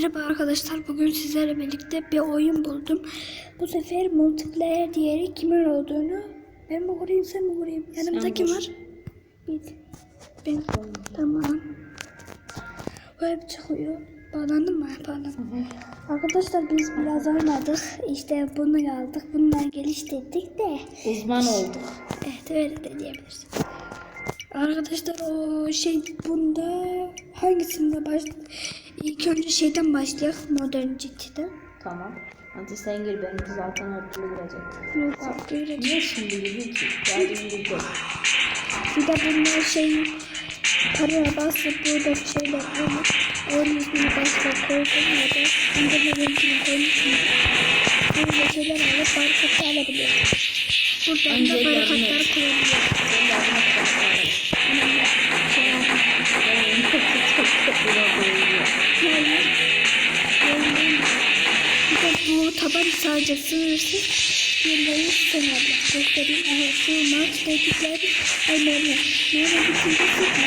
Merhaba arkadaşlar. Bugün sizlerle birlikte bir oyun buldum. Bu sefer multiplayer diyerek kimin olduğunu ben mi vurayım sen mi vurayım? Yanımda Sen kim vur. var? Bir. Ben. Tamam. Böyle çıkıyor. Bağlandın mı? Bağlandım. Arkadaşlar biz biraz oynadık. İşte bunu aldık. Bunları geliştirdik de. Uzman olduk. Evet öyle de diyebiliriz. Arkadaşlar o şey bunda hangisinde baş İlk önce şeyden başlayalım modern cidden. Tamam. Hadi sen gir benimki zaten örtülü girecek. Yok öyle Niye şimdi girdin ki? Geldim girdim. Bir de bunlar şey para basıp burada şeyler alıp onun ismini başka koydum ya da indirme linkini koymuşum. Böyle şeyler alıp barkodla alabiliyorum. Buradan da et. koyabiliyorum. Bu taban sadece sınırsız sen abla göstereyim. Şu maç dedikleri ay mermi. Mermi bitince sıkma.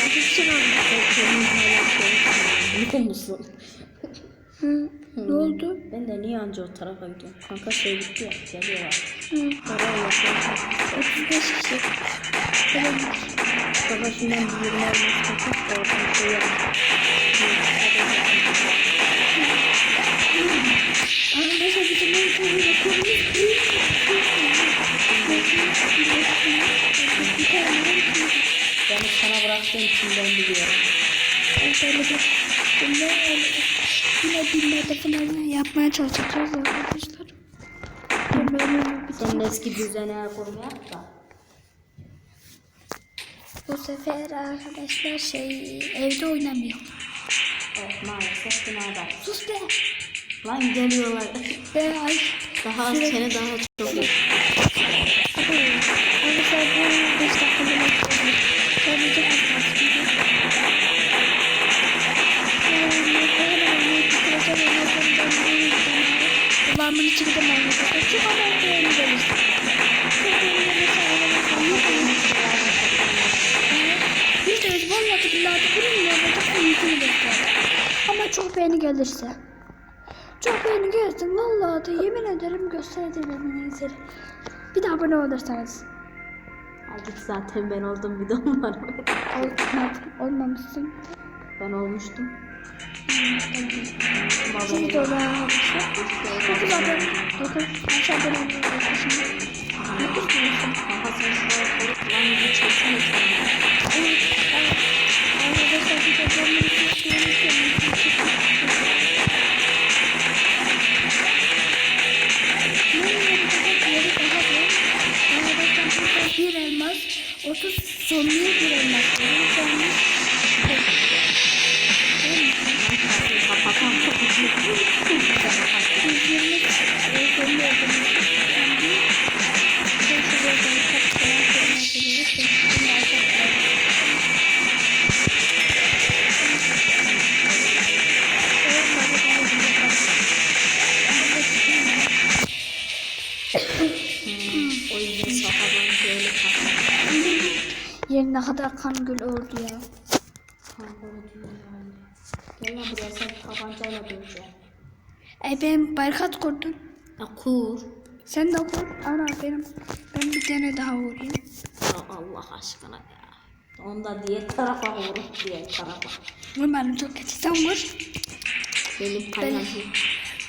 Hadi çıkalım. Ne oldu? Ben de niye anca o tarafa gidiyorum? Kanka şey bitti ya. Geliyorlar. Oraya yaklaşık. 35 kişi. Tamam. Baba şimdiden bir yirmi elmas kapıp oradan şey yap. Arkadaşlar bir de ben şöyle yapabilirim. Beni sana bıraktığım için ben biliyorum. Yine dinlerde falan yapmaya çalışacağız arkadaşlar. Senin eski düzene kurma yap da. Bu sefer arkadaşlar şey evde oynamıyor. Evet maalesef binada. Sus be. Lan geliyorlar. Be ay. Daha az Sürekli- seni daha çok Arkadaşlar. Çok ama beğeni gelir. Çok beğeni gelirse Yüzde yüz vallahi billahi bunun yanında iyisini bekliyorum. Ama çok beğeni gelirse. Çok beğeni gelirse vallahi da yemin ederim en iyisini. Bir de abone olursanız. Git zaten ben oldum bir de onlar. Olmadım, olmamışsın. ben olmuştum. Şimdi de olan arkadaşlar. Dokuz abone, dokuz, kaç abone olmuyor şimdi? Ne kadar kan gül oldu ya. Kanka öyle diyor yani. Gel lan buraya sen tabancayla döveceğim. E ben barikat kurdum. Ya kur. Sen de kur. Ana benim. Ben bir tane daha vurayım. Ya Allah aşkına ya. Onda diğer tarafa vurur diğer tarafa. Vurmadım çok kötü. Sen vur. Benim payam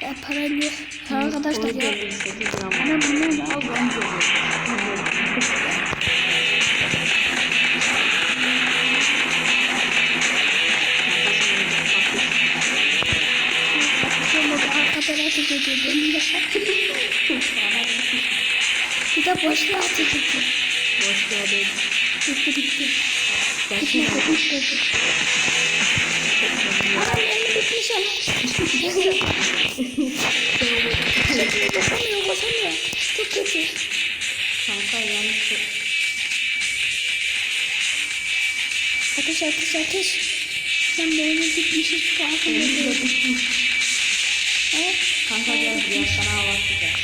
E, param yok. Arkadaşlar ya. Ana bunu da al. Ateş ediyor. Bir de boşluğa ateş ediyor. Boş yerde Bitti bitti. ben Bitmedi şimdi bitmedi. Anam elini bitmiş ana. Basamıyor basamıyor. Çok kötü. kanka yanlış Ateş ateş ateş. Sen benim bitmişi çıkarsın. Evet. Kanka gel buraya sana hava atacağım.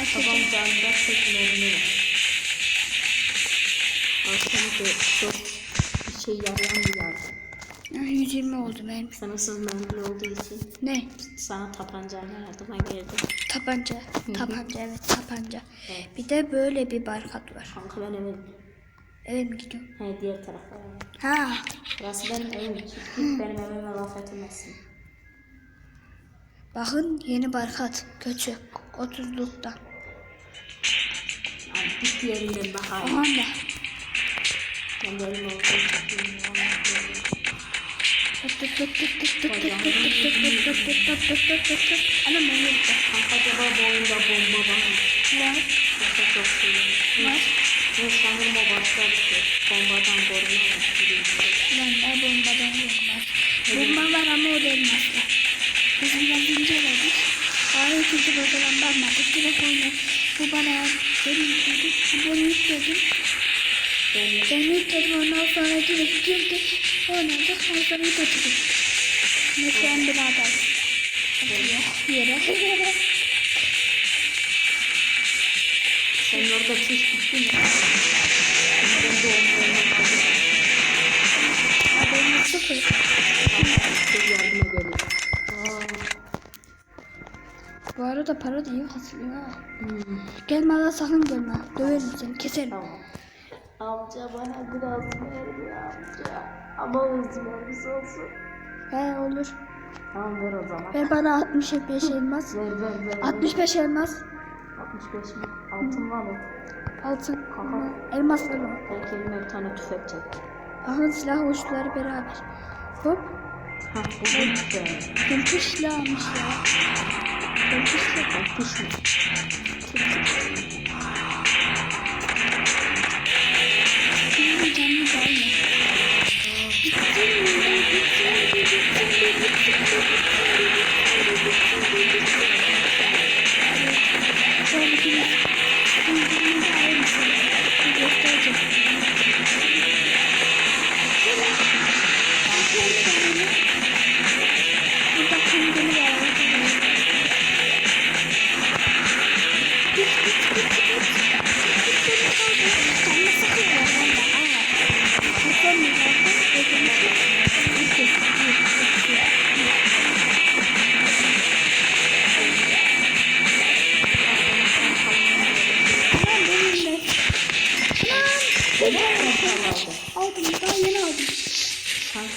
Ateş. Tabancanda tek mermi var. De çok şey yarayan bir yardım. Ha, 120 oldu benim. Sen ısız mendil olduğu için Ne? sana tapancayla yardıma geldim. Tabanca. Tabanca evet tabanca. Evet. Bir de böyle bir barkat var. Kanka ben eve Eve mi gidiyorum? He diğer tarafa. Ha. Burası benim evim. Git benim evime laf etmezsin. Bakın yeni barkat köçü. 30'luktan. Yani bir yerinden daha iyi. Aman da. Ben böyle mi Ana ben yapacağım. Kanka acaba bu oyunda bomba var mı? Var. Yoksa çok sevindim. Var. Ve sanırım o başka bir şey. Bombadan korunmak istiyorum. Ben de bombadan korunmaz. Bomba var ama o da elmasla. Biraz inceledik. Daha ikinci bozadan bakmadık. Direkt oyunu. Bu bana benim. Bu bunu yükledim. Ben yükledim ondan sonra direkt girdik. Oynadık. Sonra yükledik. Mesela birader. Yok yere. Sen orada çiş bitti mi? Arada para da iyi kasılıyor ha. Hmm. Gelme lan sakın gelme. Döverim seni keserim. Tamam. Amca bana biraz ver ya amca. Ama mermisi olsun. He olur. Tamam ver o zaman. Ver bana 65 elmas. Ver ver ver. 65 elmas. 65 mi? Altın var mı? Altın. Aha. Elmas var mı? Belki elime bir tane tüfek çek. Ahın silah uçları beraber. Hop. Hah bu bir tüfek. Kumpir silahmış ya. 我们是 어. 나도싫 어.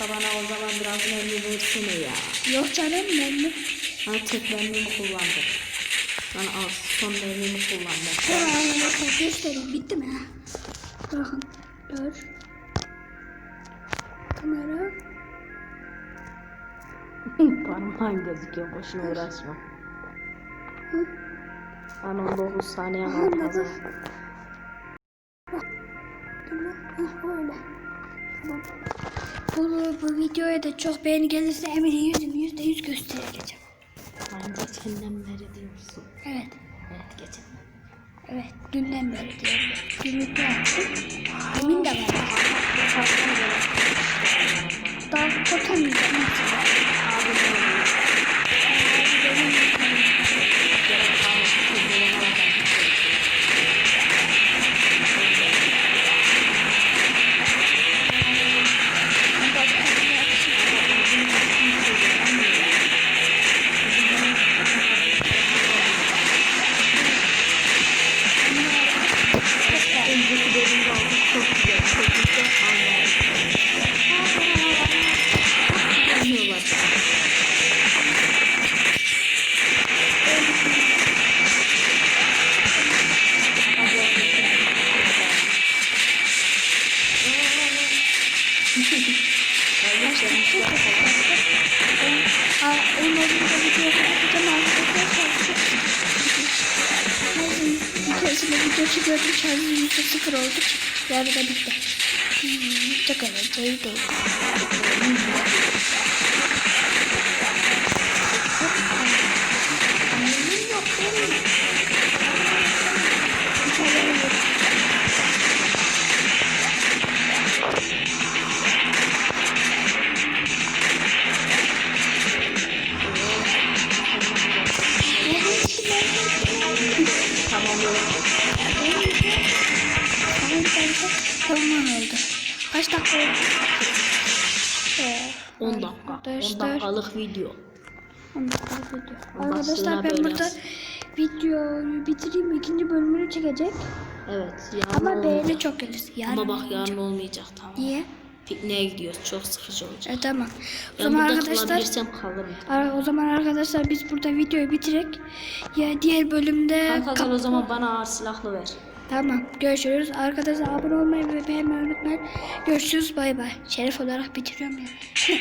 bana o zaman biraz mermi versene ya. Yok canım memnun. Ben tek mermimi kullandım. Ben az son mermimi kullandım. Şöyle bakın göstereyim bitti mi? Bakın dur. Kamera. Parmağın gözüküyor boşuna uğraşma. Hı. Ben 19 saniye var baba. fazla. Tamam. Öyle. Tamam. Bu, bu videoya da çok beğeni gelirse Emir'in yüzünü yüzde yüz göstereceğim. Ben geçenden beri diyorsun. Evet. Evet geçenden. Evet. Dünden beri diyorum. Gümrükte yaptım. Emin de var. Daha kotamayacağım. Keresinde video çekiyordum. Şarjım yüzde sıfır oldu. Yarıda bitti. Hmm, çok eğlenceli değil. Tamam oldu. Kaç dakika oldu? Ee, 10 dakika. 10 Arkadaşlar. dakikalık video. on dakika video. Arkadaşlar ben burada videoyu bitireyim. ikinci bölümünü çekecek. Evet. Yarın Ama olmayacak. beğeni çok gelir. Yarın Ama bak yarın olmayacak tamam. Niye? Pikniğe gidiyoruz. Çok sıkıcı olacak. E, tamam. O Ben zaman arkadaşlar kalırım. Ar- O zaman arkadaşlar biz burada videoyu bitirek. Ya diğer bölümde Kanka gel o zaman bana ağır silahlı ver. Tamam. Görüşürüz. Arkadaşlar abone olmayı ve beğenmeyi unutmayın. Görüşürüz. Bay bay. Şeref olarak bitiriyorum ya.